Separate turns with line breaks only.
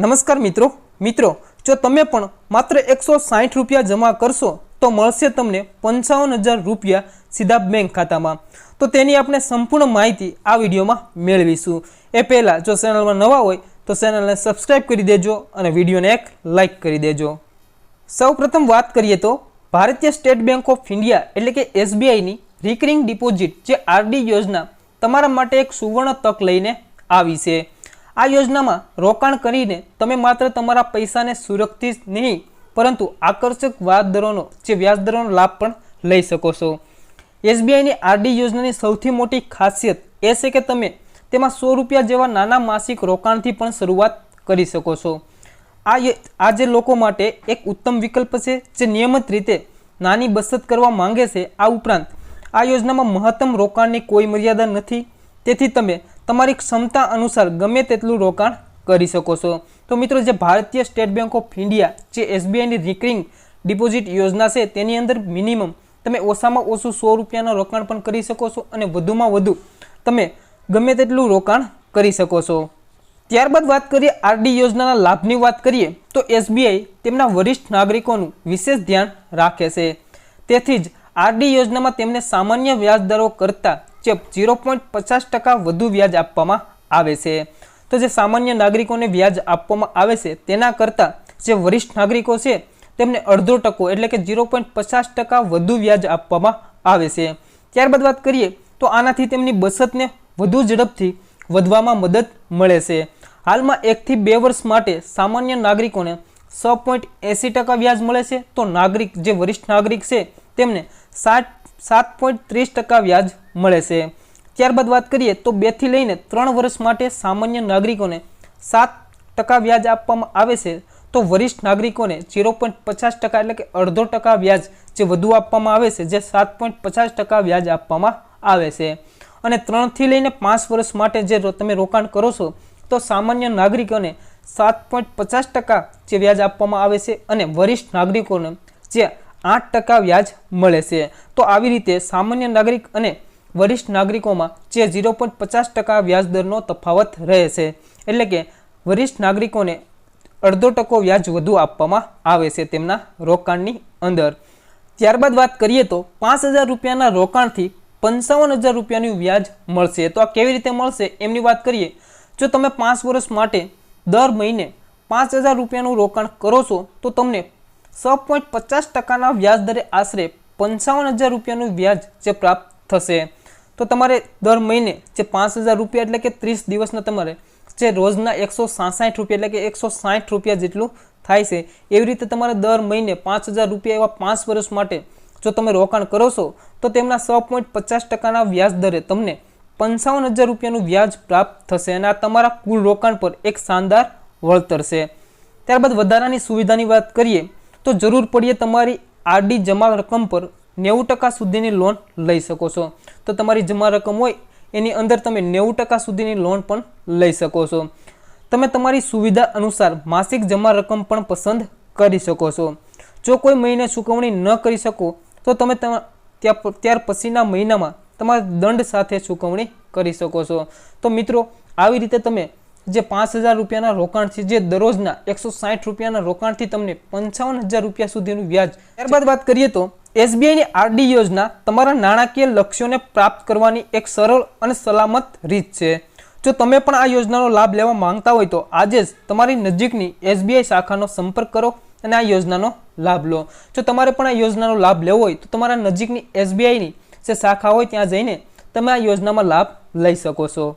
નમસ્કાર મિત્રો. મિત્રો, જો તમે પણ માત્ર એકસો સાઠ રૂપિયા જમા કરશો, તો મળશે તમને પંચાવન હજાર રૂપિયા સીધા બેંક ખાતામાં. તો તેની આપણે સંપૂર્ણ માહિતી આ વિડીયોમાં મેળવીશું. એ પહેલાં જો ચેનલમાં નવા હોય, તો ચેનલને સબસ્ક્રાઈબ કરી દેજો અને વિડીયોને એક લાઈક કરી દેજો. સૌપ્રથમ વાત કરીએ તો, ભારતીય સ્ટેટ બેંક ઓફ ઇન્ડિયા એટલે કે એસબીઆઈની રિકરિંગ ડિપોઝિટ જે આરડી યોજના તમારા માટે એક સુવર્ણ તક લઈને આવી છે. આ યોજનામાં રોકાણ કરીને તમે માત્ર તમારા પૈસાને સુરક્ષિત નહીં, પરંતુ આકર્ષક વ્યાજ દરોનો, જે વ્યાજ દરોનો લાભ પણ લઈ શકો છો. એસબીઆઈની આરડી યોજનાની સૌથી મોટી ખાસિયત એ છે કે તમે તેમાં સો રૂપિયા જેવા નાના માસિક રોકાણથી પણ શરૂઆત કરી શકો છો. આ આ જે લોકો માટે એક ઉત્તમ વિકલ્પ છે, જે નિયમિત રીતે નાની બચત કરવા માંગે છે, આ ઉપરાંત આ યોજનામાં મહત્તમ રોકાણની કોઈ મર્યાદા નથી. તેથી તમે તમારી ક્ષમતા અનુસાર ગમે તેટલું રોકાણ કરી શકો છો. તો મિત્રો, જે ભારતીય સ્ટેટ બેંક ઓફ ઇન્ડિયા, જે એસબીઆઈની રિકરિંગ ડિપોઝિટ યોજના છે, તેની અંદર મિનિમમ તમે ઓછામાં ઓછું સો રૂપિયાનું રોકાણ પણ કરી શકો છો અને વધુમાં વધુ તમે ગમે તેટલું રોકાણ કરી શકો છો. ત્યારબાદ વાત કરીએ આરડી યોજનાના લાભની વાત કરીએ, તો એસબીઆઈ તેમના વરિષ્ઠ નાગરિકોનું વિશેષ ધ્યાન રાખે છે. તેથી જ આરડી યોજનામાં તેમને સામાન્ય વ્યાજ દરો કરતાં જે ઝીરો પોઈન્ટ પચાસ ટકા વધુ વ્યાજ આપવામાં આવે છે. તો જે સામાન્ય નાગરિકોને વ્યાજ આપવામાં આવે છે, તેના કરતાં જે વરિષ્ઠ નાગરિકો છે, તેમને અડધો ટકો એટલે કે ઝીરો પોઈન્ટ પચાસ ટકા વધુ વ્યાજ આપવામાં આવે છે. ત્યારબાદ વાત કરીએ તો આનાથી તેમની બચતને વધુ ઝડપથી વધવામાં મદદ મળે છે. હાલમાં એકથી બે વર્ષ માટે સામાન્ય નાગરિકોને છ પોઈન્ટ એંસી ટકા વ્યાજ મળે છે. તો નાગરિક, જે વરિષ્ઠ નાગરિક છે, તેમને સાત સાત પોઈન્ટ ત્રીસ ટકા વ્યાજ મળે છે. ત્યારબાદ વાત કરીએ તો બેથી લઈને ત્રણ વર્ષ માટે સામાન્ય નાગરિકોને સાત ટકા વ્યાજ આપવામાં આવે છે. તો વરિષ્ઠ નાગરિકોને ઝીરો પોઈન્ટ પચાસ ટકા એટલે કે અડધો ટકા વ્યાજ જે વધુ આપવામાં આવે છે, જે સાત પોઈન્ટ પચાસ ટકા વ્યાજ આપવામાં આવે છે. અને ત્રણથી લઈને પાંચ વર્ષ માટે જે તમે રોકાણ કરો છો, તો સામાન્ય નાગરિકોને સાત પોઈન્ટ પચાસ ટકા જે વ્યાજ આપવામાં આવે છે અને વરિષ્ઠ નાગરિકોને જે આઠ ટકા વ્યાજ મળે છે. તો આવી રીતે સામાન્ય નાગરિક અને વરિષ્ઠ નાગરિકોમાં જે ઝીરો પોઈન્ટ પચાસ ટકા વ્યાજ દરનો તફાવત રહે છે, એટલે કે વરિષ્ઠ નાગરિકોને અડધો ટકો વ્યાજ વધુ આપવામાં આવે છે તેમના રોકાણની અંદર. ત્યારબાદ વાત કરીએ તો પાંચ હજાર રૂપિયાના રોકાણથી પંચાવન હજાર રૂપિયાનું વ્યાજ મળશે. તો આ કેવી રીતે મળશે એમની વાત કરીએ. જો તમે પાંચ વર્ષ માટે દર મહિને પાંચ હજાર રૂપિયાનું રોકાણ કરો છો, તો તમને છ પોઈન્ટ પચાસ ટકાના વ્યાજ દરે આશરે પંચાવન હજાર રૂપિયાનું વ્યાજ જે પ્રાપ્ત થશે. તો તમારે દર મહિને જે પાંચ હજાર રૂપિયા એટલે કે ત્રીસ દિવસના તમારે જે રોજના એકસો સાસઠ રૂપિયા એટલે કે એકસો સાઠ રૂપિયા જેટલું થાય છે, એવી રીતે તમારે દર મહિને પાંચ હજાર રૂપિયા એવા પાંચ વર્ષ માટે જો તમે રોકાણ કરો છો, તો તેમના છ પોઈન્ટ પચાસ ટકાના વ્યાજ દરે તમને પંચાવન હજાર રૂપિયાનું વ્યાજ પ્રાપ્ત થશે અને આ તમારા કુલ રોકાણ પર એક શાનદાર વળતર છે. ત્યારબાદ વધારાની સુવિધાની વાત કરીએ તો જરૂર પડીએ તમારી આરડી જમા રકમ પર નેવું ટકા સુધીની લોન લઈ શકો છો. તો તમારી જમા રકમ હોય, એની અંદર તમે નેવું ટકા સુધીની લોન પણ લઈ શકો છો. તમે તમારી સુવિધા અનુસાર માસિક જમા રકમ પણ પસંદ કરી શકો છો. જો કોઈ મહિને ચૂકવણી ન કરી શકો, તો તમે તમા- ત્યાં ત્યાર પછીના મહિનામાં તમારા દંડ સાથે ચૂકવણી કરી શકો છો. તો મિત્રો, આવી રીતે તમે જે પાંચ હજાર રૂપિયાના રોકાણથી જે દરરોજના એકસો સાઠ રૂપિયાના રોકાણથી તમને પંચાવન હજાર રૂપિયા સુધીનું વ્યાજ. ત્યારબાદ વાત કરીએ તો, એસબીઆઈની આરડી યોજના તમારા નાણાકીય લક્ષ્યોને પ્રાપ્ત કરવાની એક સરળ અને સલામત રીત છે. જો તમે પણ આ યોજનાનો લાભ લેવા માંગતા હોય તો આજે જ તમારી નજીકની એસબીઆઈ શાખાનો સંપર્ક કરો અને આ યોજનાનો લાભ લો. જો તમારે પણ આ યોજનાનો લાભ લેવો હોય તો તમારા નજીકની એસબીઆઈની જે શાખા હોય ત્યાં જઈને તમે આ યોજનામાં લાભ લઈ શકો છો.